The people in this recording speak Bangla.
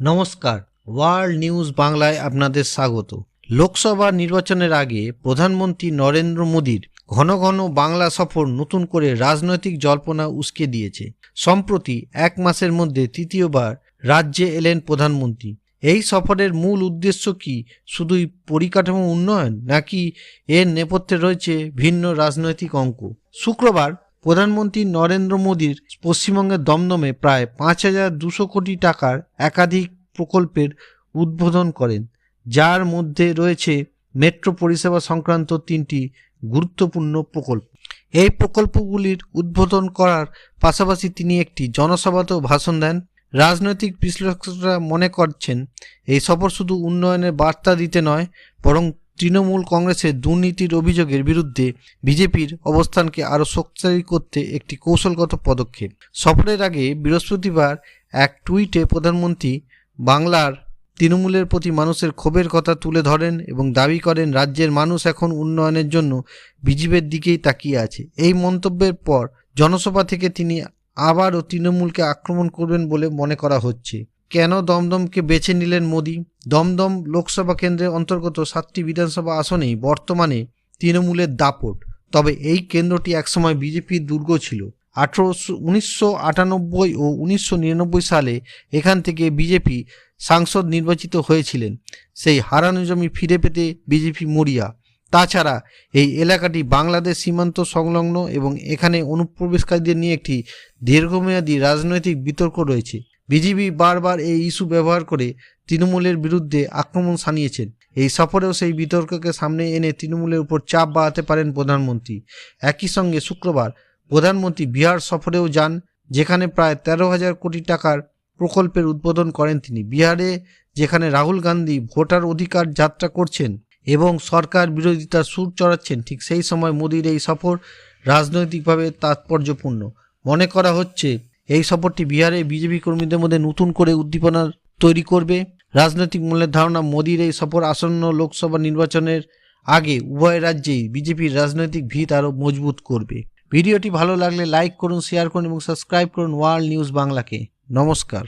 নমস্কার, ওয়ার্ল্ড নিউজ বাংলায় আপনাদের স্বাগত। লোকসভা নির্বাচনের আগে প্রধানমন্ত্রী নরেন্দ্র মোদীর ঘন ঘন বাংলা সফর নতুন করে রাজনৈতিক জল্পনা উস্কে দিয়েছে। সম্প্রতি এক মাসের মধ্যে তৃতীয়বার রাজ্যে এলেন প্রধানমন্ত্রী। এই সফরের মূল উদ্দেশ্য কি শুধুই পরিকাঠামো উন্নয়ন নাকি এর নেপথ্যে রয়েছে ভিন্ন রাজনৈতিক অঙ্ক? শুক্রবার প্রধানমন্ত্রী নরেন্দ্র মোদীর পশ্চিমবঙ্গের দমদমে প্রায় পাঁচ হাজার দুশো কোটি টাকার একাধিক প্রকল্পের উদ্বোধন করেন। যার মধ্যে রয়েছে মেট্রো পরিষেবা সংক্রান্ত তিনটি গুরুত্বপূর্ণ প্রকল্প। এই প্রকল্পগুলির উদ্বোধন করার পাশাপাশি তিনি একটি জনসভাতেও ভাষণ দেন। রাজনৈতিক বিশ্লেষকরা মনে করছেন, এই সফর শুধু উন্নয়নের বার্তা দিতে নয়, বরং তৃণমূল কংগ্রেসের দুর্নীতির অভিযোগের বিরুদ্ধে বিজেপির অবস্থানকে আরও শক্তিশালী করতে একটি কৌশলগত পদক্ষেপ। সফরের আগে বৃহস্পতিবার এক টুইটে প্রধানমন্ত্রী বাংলার তৃণমূলের প্রতি মানুষের ক্ষোভের কথা তুলে ধরেন এবং দাবি করেন, রাজ্যের মানুষ এখন উন্নয়নের জন্য বিজেপির দিকেই তাকিয়ে আছে। এই মন্তব্যের পর জনসভা থেকে তিনি আবারও তৃণমূলকে আক্রমণ করবেন বলে মনে করা হচ্ছে। কেন দমদমকে বেছে নিলেন মোদী? দমদম লোকসভা কেন্দ্রের অন্তর্গত সাতটি বিধানসভা আসনেই বর্তমানে তৃণমূলের দাপট। তবে এই কেন্দ্রটি একসময় বিজেপির দুর্গ ছিল। আঠারোশো উনিশশো আটানব্বই ও উনিশশো নিরানব্বই সালে এখান থেকে বিজেপি সাংসদ নির্বাচিত হয়েছিলেন। সেই হারানো জমি ফিরে পেতে বিজেপি মরিয়া। তাছাড়া এই এলাকাটি বাংলাদেশ সীমান্ত সংলগ্ন এবং এখানে অনুপ্রবেশকারীদের নিয়ে একটি দীর্ঘমেয়াদী রাজনৈতিক বিতর্ক রয়েছে। বিজেপি বারবার এই ইস্যু ব্যবহার করে তৃণমূলের বিরুদ্ধে আক্রমণ সানিয়েছেন। এই সফরেও সেই বিতর্ককে সামনে এনে তৃণমূলের উপর চাপ বাড়াতে পারেন প্রধানমন্ত্রী। একই সঙ্গে শুক্রবার প্রধানমন্ত্রী বিহার সফরেও যান, যেখানে প্রায় তেরো হাজার কোটি টাকার প্রকল্পের উদ্বোধন করেন তিনি। বিহারে, যেখানে রাহুল গান্ধী ভোটার অধিকার যাত্রা করছেন এবং সরকার বিরোধিতার সুর চড়াচ্ছেন, ঠিক সেই সময় মোদির এই সফর রাজনৈতিকভাবে তাৎপর্যপূর্ণ। মনে করা হচ্ছে এই সফরটি বিহারে বিজেপি কর্মীদের মধ্যে নতুন করে উদ্দীপনা তৈরি করবে। রাজনৈতিক মূল্যের ধারণা মোদীর এই সফর আসন্ন লোকসভা নির্বাচনের আগে উভয় রাজ্যেই বিজেপির রাজনৈতিক ভিত আরও মজবুত করবে। ভিডিওটি ভালো লাগলে লাইক করুন, শেয়ার করুন এবং সাবস্ক্রাইব করুন ওয়ার্ল্ড নিউজ বাংলাকে। নমস্কার।